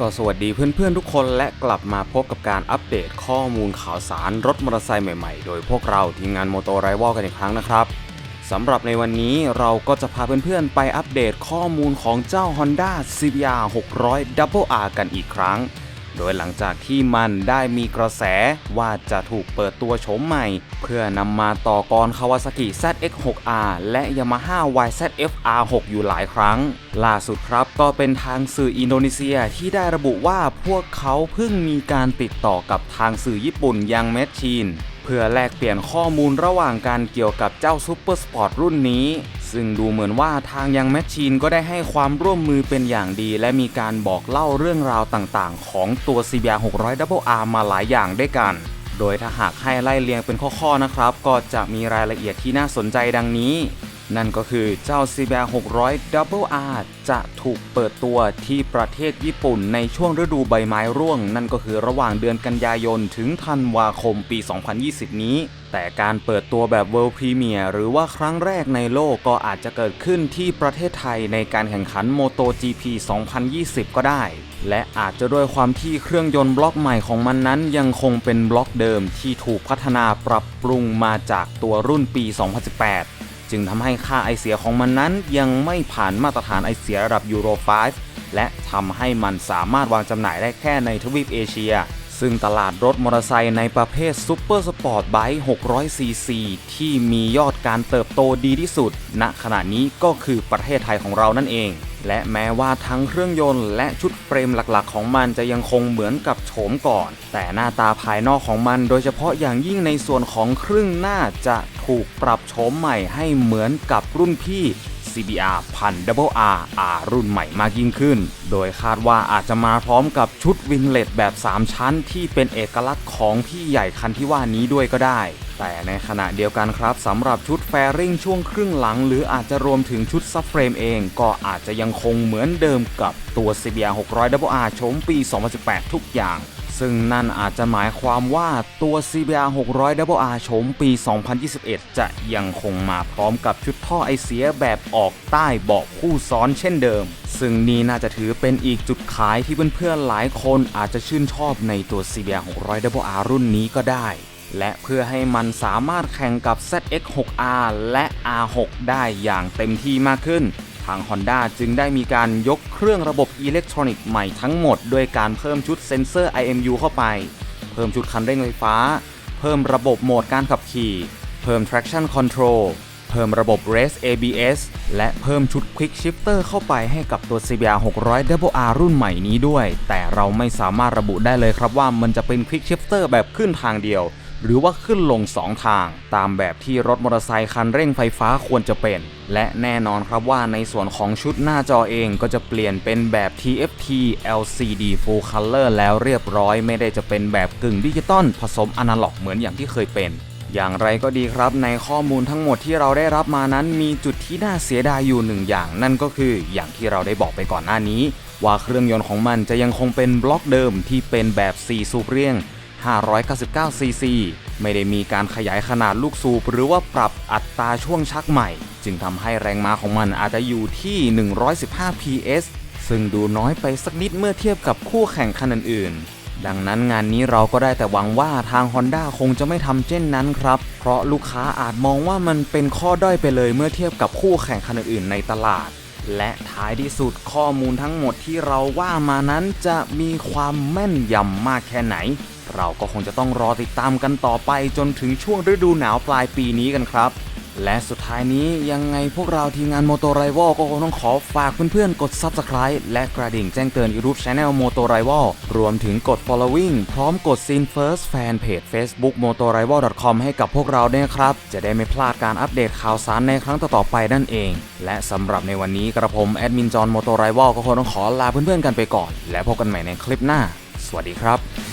ก็สวัสดีเพื่อนๆทุกคนและกลับมาพบกับการอัปเดตข้อมูลข่าวสารรถมอเตอร์ไซค์ใหม่ๆ โดยพวกเราทีมงานโมโตไรวอลกันอีกครั้งนะครับสำหรับในวันนี้เราก็จะพาเพื่อนๆไปอัปเดตข้อมูลของเจ้า Honda CBR 600 Double R กันอีกครั้ง โดยหลังจากที่มันได้มีกระแสว่าจะถูกเปิดตัวโฉมใหม่ เพื่อนำมาต่อกร Kawasaki ZX6R และ Yamaha YZF-R6 อยู่หลายครั้ง ล่าสุดครับก็เป็นทางสื่ออินโดนีเซียที่ได้ระบุว่าพวกเขาเพิ่งมีการติดต่อกับทางสื่อญี่ปุ่นยังแมชชีนเพื่อแลกเปลี่ยนข้อมูลระหว่างการเกี่ยวกับเจ้าซูเปอร์สปอร์ตรุ่นนี้ ซึ่งดูเหมือนว่าทางยังแมชชีนก็ได้ให้ความร่วมมือเป็นอย่างดี และมีการบอกเล่าเรื่องราวต่างๆ ของตัว CBR 600 Double R มาหลายอย่างด้วยกัน โดยถ้าหากให้ไล่เรียงเป็นข้อๆนะครับ ก็จะมีรายละเอียดที่น่าสนใจดังนี้ นั่นก็คือเจ้า CBR 600 Double R จะถูกเปิดตัวที่ประเทศญี่ปุ่นในช่วงฤดูใบไม้ร่วง นั่นก็คือระหว่างเดือนกันยายนถึงธันวาคมปี 2020 นี้ แต่การเปิดตัวแบบ World Premier หรือว่าครั้งแรกในโลกก็อาจจะเกิดขึ้นที่ประเทศไทยในการแข่งขัน MotoGP 2020 ก็ได้ และอาจจะด้วยความที่เครื่องยนต์บล็อกใหม่ของมันนั้น ยังคงเป็นบล็อกเดิมที่ถูกพัฒนาปรับปรุงมาจากตัวรุ่นปี 2018 จึงทำให้ค่าไอเสียของมันนั้นยังไม่ผ่านมาตรฐานไอเสียระดับยูโร 5 และทำให้มันสามารถวางจำหน่ายได้แค่ในทวีปเอเชีย ซึ่งตลาดรถมอเตอร์ไซค์ในประเภทซูเปอร์สปอร์ตไบค์600ซีซีที่มียอดการเติบโตดีที่สุด ณขณะนี้ก็คือประเทศไทยของเรานั่นเอง และแม้ว่าทั้งเครื่องยนต์และชุดเฟรมหลักๆ ของมันจะยังคงเหมือนกับโฉมก่อน แต่หน้าตาภายนอกของมัน โดยเฉพาะอย่างยิ่งในส่วนของครึ่งหน้าจะถูกปรับโฉมใหม่ให้เหมือนกับรุ่นพี่ CBR พัน Double R R รุ่นใหม่มากยิ่งขึ้น โดยคาดว่าอาจจะมาพร้อมกับชุดวิงเลตแบบ 3 ชั้น ที่เป็นเอกลักษณ์ของพี่ใหญ่คันที่ว่านี้ด้วยก็ได้ แต่ในขณะเดียวกันครับสำหรับชุดแฟริงช่วงครึ่งหลัง หรืออาจจะรวมถึงชุดซับเฟรมเอง ก็อาจจะยังคงเหมือนเดิมกับตัว CBR 600 Double R โฉมปี 2018 ทุกอย่าง ซึ่งนั่นอาจจะหมายความว่าตัว CBR 600 Double R โฉมปี 2021 จะยังคงมาพร้อมกับชุดท่อไอเสียแบบออกใต้เบาะคู่ซ้อนเช่นเดิม ซึ่งนี่น่าจะถือเป็นอีกจุดขายที่เพื่อนๆหลายคนอาจจะชื่นชอบในตัว CBR 600 Double R รุ่นนี้ก็ได้ และเพื่อให้มันสามารถแข่งกับ ZX6R และ R6 ได้อย่างเต็มที่มากขึ้น ทาง Honda จึงได้มีการยกเครื่องระบบอิเล็กทรอนิกส์ใหม่ทั้งหมด ด้วยการเพิ่มชุดเซ็นเซอร์ IMU เข้าไป เพิ่มชุดคันเร่งไฟฟ้า เพิ่มระบบโหมดการขับขี่ เพิ่ม traction control เพิ่มระบบ race ABS และเพิ่มชุด quick shifter เข้าไปให้กับตัว CBR 600 Double R รุ่นใหม่นี้ด้วย แต่เราไม่สามารถระบุได้เลยครับว่ามันจะเป็น quick shifter แบบขึ้นทางเดียว หรือว่าขึ้นลง 2 ทาง ตามแบบที่รถมอเตอร์ไซค์คันเร่งไฟฟ้าควรจะเป็น และแน่นอนครับว่าในส่วนของชุดหน้าจอเองก็จะเปลี่ยนเป็นแบบ TFT LCD Full Color แล้วเรียบร้อย ไม่ได้จะเป็นแบบกึ่งดิจิตอลผสมอนาล็อกเหมือนอย่างที่เคยเป็นอย่างไรก็ดีครับในข้อมูลทั้งหมดที่เราได้รับมานั้นมีจุดที่น่าเสียดายอยู่หนึ่งอย่าง นั่นก็คืออย่างที่เราได้บอกไปก่อนหน้านี้ ว่าเครื่องยนต์ของมันจะยังคงเป็นบล็อกเดิมที่เป็นแบบ 4 สูบเรียง 599 ซีซีไม่ได้มีการขยายขนาดลูกสูบหรือว่าปรับอัตราช่วงชักใหม่ จึงทำให้แรงม้าของมันอาจจะอยู่ที่ 115 PS ซึ่งดูน้อยไปสักนิดเมื่อเทียบกับคู่แข่งคันอื่นๆ ดังนั้นงานนี้เราก็ได้แต่หวังว่าทาง Honda คงจะไม่ทำเช่นนั้นครับ เพราะลูกค้าอาจมองว่ามันเป็นข้อด้อยไปเลยเมื่อเทียบกับคู่แข่งคันอื่นๆในตลาด และท้ายที่สุดข้อมูลทั้งหมดที่เราว่ามานั้นจะมีความแม่นยำมากแค่ไหน เราก็คงจะต้องรอติดตามกันต่อไปจนถึงช่วงฤดูหนาวปลายปีนี้กันครับ และสุดท้ายนี้ยังไงพวกเราทีมงานโมโตไรวอลก็คงต้องขอฝากเพื่อนๆ กด Subscribe และกระดิ่งแจ้งเตือน YouTube Channel m o t o r i v a l รวมถึงกด Following พร้อมกด s i n First Fan Page Facebook m o t o r i v a l com ให้กับพวกเราด้วยครับ จะได้ไม่พลาดการอัปเดตข่าวสารในครั้งต่อๆไปนั่นเอง และสำหรับในวันนี้กระผมแอดมินจอห์นโมโตไรวอลก็คงต้องขอลาเพื่อนๆกันไปก่อน และพบกันใหม่ในคลิปหน้า สวัสดีครับ